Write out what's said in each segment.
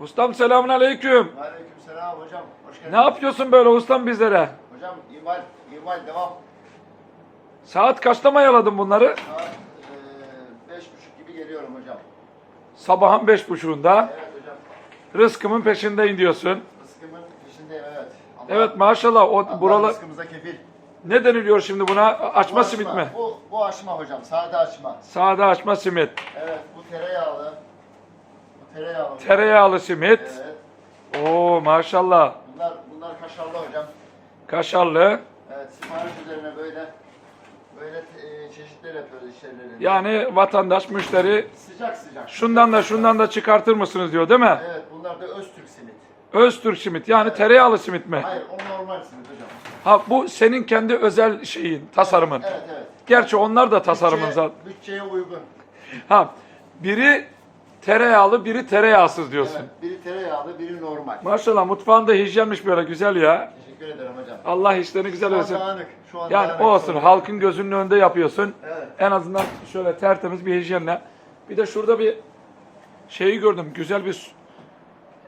Ustam selamun aleyküm. Aleykümselam hocam. Hoş geldin. Ne yapıyorsun böyle ustam bizlere? Hocam imal, imal devam. Saat kaçta mayaladın bunları? Saat eee, beş buçuk gibi geliyorum hocam. Sabahın beş buçuğunda. Evet hocam. Rızkımın peşindeyim diyorsun. Rızkımın peşindeyim evet. Allah- Evet maşallah o Allah buralar rızkımıza kefil. ne deniliyor şimdi buna? Açma Bu simit mi? Bu, bu açma hocam. Sade açma. Sade açma simit. Evet bu tereyağlı. Tereyağlı. Tereyağlı simit. Evet. Oo maşallah. Bunlar, bunlar kaşarlı hocam. Kaşarlı. Evet sipariş üzerine böyle böyle eee, çeşitler yapıyoruz işlerlerini. Yani vatandaş, müşteri Sıcak sıcak. şundan da şundan da çıkartır mısınız diyor değil mi? Evet bunlar da Öztürk simit. Öztürk simit yani tereyağlı simit mi? Hayır o normal simit hocam. Ha bu senin kendi özel şeyin, tasarımın. Evet evet. Gerçi onlar da tasarımın Bütçeye- zaten. Bütçeye uygun. Ha biri tereyağlı, biri tereyağsız diyorsun. Evet, biri tereyağlı, biri normal. Maşallah mutfağında hijyenmiş böyle güzel ya. Teşekkür ederim hocam. Allah işlerini güzel dağınık. Şu an Yani dağınık. olsun halkın gözünün önünde yapıyorsun. Evet. En azından şöyle tertemiz bir hijyenle. Bir de şurada bir şeyi gördüm. Güzel bir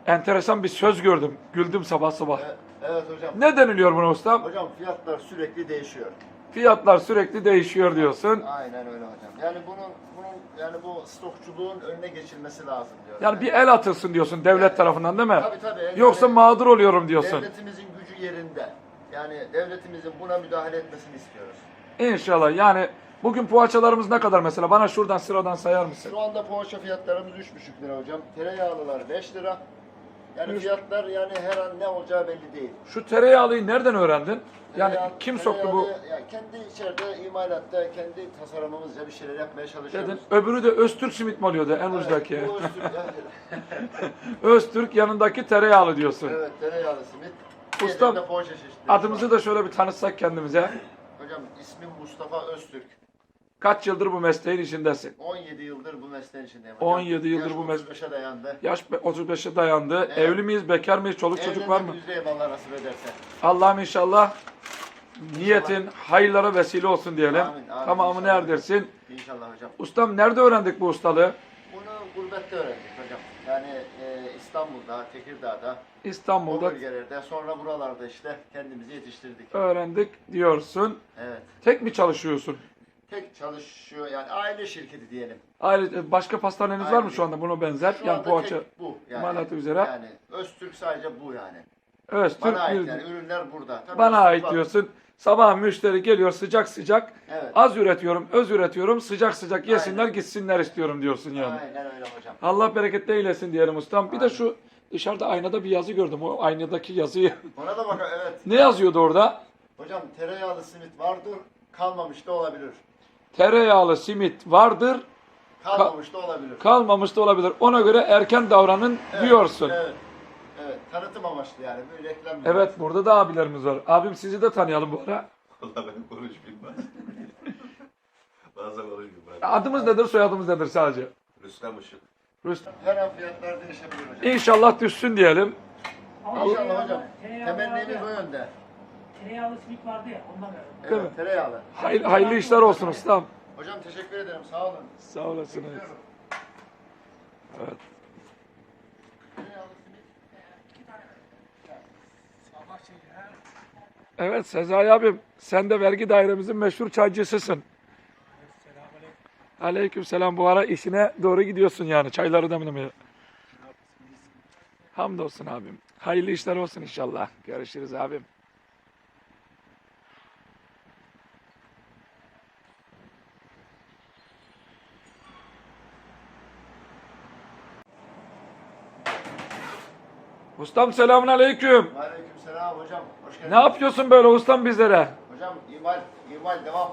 enteresan bir söz gördüm. Güldüm sabah sabah. Evet, evet hocam. Ne deniliyor buna ustam? Hocam fiyatlar sürekli değişiyor. Fiyatlar sürekli değişiyor diyorsun. Aynen öyle hocam. Yani bunun bunun yani bu stokçuluğun önüne geçilmesi lazım diyor. Yani bir el atılsın diyorsun devlet tarafından değil mi? Tabii tabii. Yani Yoksa mağdur oluyorum diyorsun. devletimizin gücü yerinde. Yani devletimizin buna müdahale etmesini istiyoruz. İnşallah yani bugün poğaçalarımız ne kadar mesela? Bana şuradan sıradan sayar mısın? Şu anda poğaça fiyatlarımız 3,5 lira hocam. Tereyağlılar 5 lira. Yani fiyatlar yani her an ne olacağı belli değil. Şu tereyağlıyı nereden öğrendin? Yani Tereyağı- kim soktu bu? tereyağlı- Ya kendi içeride imalatta kendi tasarımımızca bir şeyler yapmaya çalışıyoruz. Dedin. Öbürü de Öztürk simit mi oluyordu en Evet, ucdaki? bu Öztürk- Öztürk yanındaki tereyağlı diyorsun. evet, tereyağlı simit. Ustam, Diğerinde poğaça çeşitleri. Adımızı da şöyle bir tanıtsak kendimize. Hocam ismim Mustafa Öztürk. Kaç yıldır bu mesleğin içindesin? 17 yıldır bu mesleğin içindeyim. hocam. 17 yıldır Yaş bu mes- 35'e dayandı. Yaş be- 35'e dayandı. Evet. Evli miyiz, bekar mıyız, çoluk çocuk var mı? Üzereyim Allah nasip ederse. Allah'ım inşallah niyetin hayırlara vesile olsun diyelim. Amin, amin, Tamamını inşallah. erdirsin. İnşallah hocam. Ustam nerede öğrendik bu ustalığı? Bunu gurbette öğrendik hocam. Yani e, İstanbul'da, Tekirdağ'da, o İstanbul'da bölgelerde, sonra buralarda işte kendimizi yetiştirdik. öğrendik diyorsun. Evet. Tek mi çalışıyorsun? Tek çalışıyor yani aile şirketi diyelim. Ayrıca başka pastaneniz var mı şu anda buna benzer? Şu yani anda poğaça, tek bu. Yani, imalatı üzere. Yani Öztürk sadece bu yani. Öztürk Bana ait bir- yani ürünler burada. Tabii bana ait var. diyorsun. Sabah müşteri geliyor sıcak sıcak. Evet. Az üretiyorum, öz üretiyorum. Sıcak sıcak yesinler, Aynen. gitsinler istiyorum diyorsun yani. Aynen öyle hocam. Allah bereket eylesin diyelim ustam. Bir de Aynen. şu dışarıda aynada bir yazı gördüm. O aynadaki yazıyı. Ona da bakın evet. ne yazıyordu orada? Hocam tereyağlı simit vardır, kalmamış da olabilir. Tereyağlı simit vardır, Kalmamış da olabilir. kalmamış da olabilir. Ona göre erken davranın Evet, diyorsun. Evet. Evet. Evet, tanıtım amaçlı yani. Bir reklam. değil. burada da abilerimiz var. Abim sizi de tanıyalım bu ara. Vallahi ben konuşmayayım ben. Bazen konuşmayayım ben. Adımız nedir, soyadımız nedir sadece? Rüstem Işık. Rüstem. Her an fiyatlar değişebilir hocam. İnşallah düşsün diyelim. İnşallah hocam. Temennimiz o yönde. Tereyağlı simit vardı ya ondan verdim. Değil mi? Evet, tereyağlı. Hayırlı, hayırlı işler olsun ustam. Hocam teşekkür ederim. Sağ olun. Sağ olasınız. Bekliyorum. Evet. Tereyağlı simit. Evet Sezai abim sen de vergi dairemizin meşhur çaycısısın. Aleyküm selam bu ara işine doğru gidiyorsun yani çayları demlemeye. Hamdolsun abim. Hayırlı işler olsun inşallah. Görüşürüz abim. Ustam selamun aleyküm. Aleykümselam hocam. Hoş geldiniz. Ne yapıyorsun böyle ustam bizlere? Hocam imal, imal devam.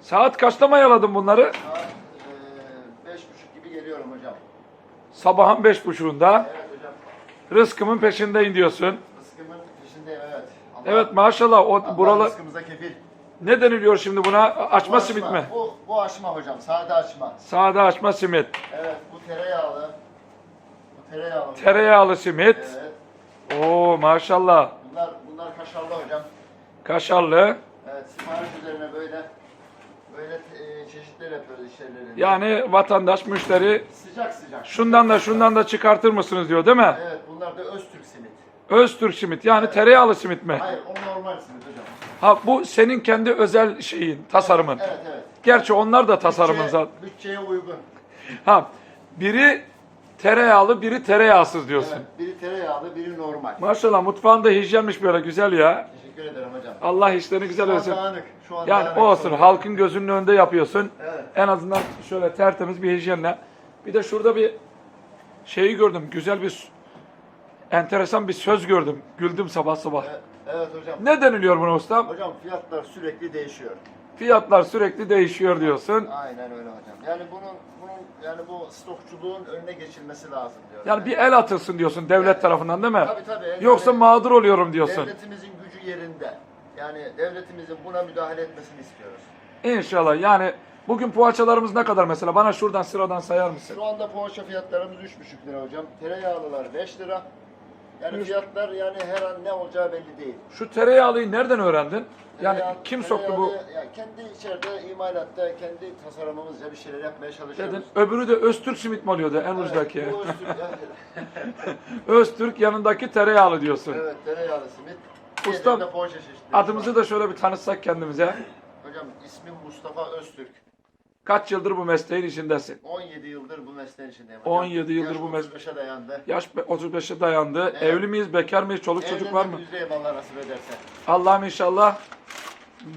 Saat kaçta mayaladın bunları? Saat eee, beş buçuk gibi geliyorum hocam. Sabahın beş buçuğunda. Evet hocam. Rızkımın peşindeyim diyorsun. Rızkımın peşindeyim evet. Allah- Evet maşallah o Allah buralar rızkımıza kefil. ne deniliyor şimdi buna? Açma Bu simit açma, mi? Bu, bu açma hocam. Sade açma. Sade açma simit. Evet bu tereyağlı. Tereyağlı. Tereyağlı simit. Evet. Oo maşallah. Bunlar bunlar kaşarlı hocam. Kaşarlı. Evet sipariş üzerine böyle böyle e, çeşitler yapıyoruz işlerlerinde. Yani vatandaş, müşteri Sıcak sıcak. şundan da şundan da çıkartır mısınız diyor değil mi? Evet bunlar da Öztürk simit. Öztürk simit yani tereyağlı simit mi? Hayır o normal simit hocam. Ha bu senin kendi özel şeyin, tasarımın. Evet evet. Gerçi onlar da tasarımın Bütçeye- zaten. Bütçeye uygun. Ha biri tereyağlı, biri tereyağsız diyorsun. Evet, biri tereyağlı, biri normal. Maşallah mutfağında hijyenmiş böyle güzel ya. Teşekkür ederim hocam. Allah işlerini güzel Şu dağınık. Şu an Yani dağınık. olsun halkın gözünün önünde yapıyorsun. Evet. En azından şöyle tertemiz bir hijyenle. Bir de şurada bir şeyi gördüm. Güzel bir enteresan bir söz gördüm. Güldüm sabah sabah. Evet, evet hocam. Ne deniliyor buna ustam? Hocam fiyatlar sürekli değişiyor. Fiyatlar sürekli değişiyor diyorsun. Aynen öyle hocam. Yani bunun bunun yani bu stokçuluğun önüne geçilmesi lazım diyor. Yani bir el atılsın diyorsun devlet tarafından değil mi? Tabii tabii. Yoksa Yani mağdur oluyorum diyorsun. Devletimizin gücü yerinde. Yani devletimizin buna müdahale etmesini istiyoruz. İnşallah yani bugün poğaçalarımız ne kadar mesela? Bana şuradan sıradan sayar mısın? Şu anda poğaça fiyatlarımız 3,5 lira hocam. Tereyağlılar 5 lira. Yani fiyatlar yani her an ne olacağı belli değil. Şu tereyağlıyı nereden öğrendin? Yani Tereyağı- kim soktu bu? tereyağlı- Ya kendi içeride imalatta kendi tasarımımızla bir şeyler yapmaya çalışıyoruz. Dedin. Öbürü de Öztürk simit mi oluyordu en Evet, ucdaki? bu Öztürk- Öztürk yanındaki tereyağlı diyorsun. evet tereyağlı simit. Ustam, Diğerinde poğaça çeşitleri. Adımızı da şöyle bir tanıtsak kendimize. Hocam ismim Mustafa Öztürk. Kaç yıldır bu mesleğin içindesin? 17 yıldır bu mesleğin içindeyim hocam. 17 yıldır Yaş bu mes- 35'e dayandı. Yaş be- 35'e dayandı. Evet. Evli miyiz, bekar mıyız, çoluk çocuk var mı? Evlenmek üzereyim Allah nasip ederse. Allah'ım inşallah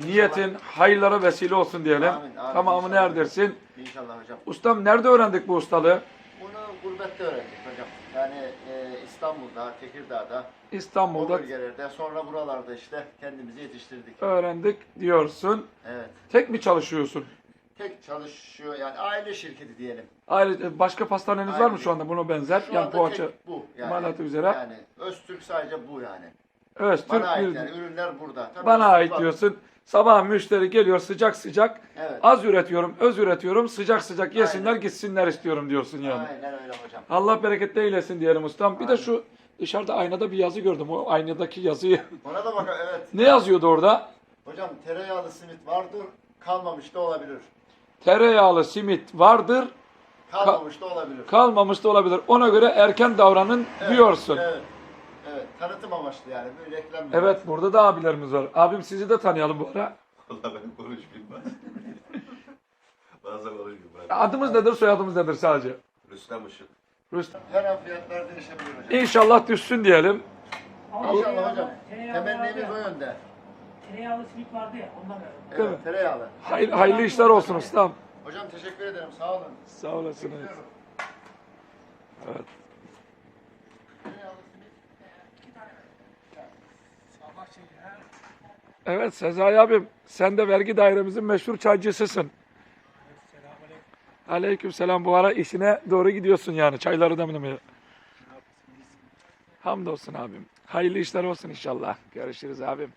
niyetin hayırlara vesile olsun diyelim. Amin, amin, Tamamını inşallah. erdirsin. İnşallah hocam. Ustam nerede öğrendik bu ustalığı? Bunu gurbette öğrendik hocam. Yani e, İstanbul'da, Tekirdağ'da, o İstanbul'da bölgelerde, sonra buralarda işte kendimizi yetiştirdik. öğrendik diyorsun. Evet. Tek mi çalışıyorsun? Tek çalışıyor yani aile şirketi diyelim. Ayrıca başka pastaneniz var mı şu anda buna benzer? Şu yani anda poğaça. tek bu. Yani, imalatı üzere. Yani Öztürk sadece bu yani. Evet, Bana Türk ait bir- yani ürünler burada. Tabii Bana ait var. diyorsun. Sabah müşteri geliyor sıcak sıcak. Evet. Az üretiyorum, öz üretiyorum. Sıcak sıcak yesinler, Aynen. gitsinler istiyorum diyorsun yani. Aynen öyle hocam. Allah bereketli eylesin diyelim ustam. Bir de Aynen. şu dışarıda aynada bir yazı gördüm. O aynadaki yazıyı. Ona da bak evet. ne yazıyordu orada? Hocam tereyağlı simit vardır, kalmamış da olabilir. Tereyağlı simit vardır, Kalmamış da olabilir. kalmamış da olabilir. Ona göre erken davranın Evet, diyorsun. Evet. Evet. Tanıtım amaçlı yani. Böyle reklam. Evet, burada da abilerimiz var. Abim sizi de tanıyalım bu ara. Vallahi ben konuş bilmez. Bazen konuşmuyorum ben. Adımız nedir, soyadımız nedir sadece? Rüstem Işık. Rüstem. Her an fiyatlar değişebilir hocam. İnşallah düşsün diyelim. İnşallah hocam. Temennimiz o yönde. Tereyağlı simit vardı ya ondan verdim. Değil mi? Evet, tereyağlı. Hayır, hayırlı işler olsun ustam. Hocam teşekkür ederim. Sağ olun. Sağ olasınız. Bekliyorum. Evet. Simit. Evet Sezai abim sen de vergi dairemizin meşhur çaycısısın. Aleyküm selam bu ara işine doğru gidiyorsun yani çayları demlemeye. Hamdolsun abim. Hayırlı işler olsun inşallah. Görüşürüz abim.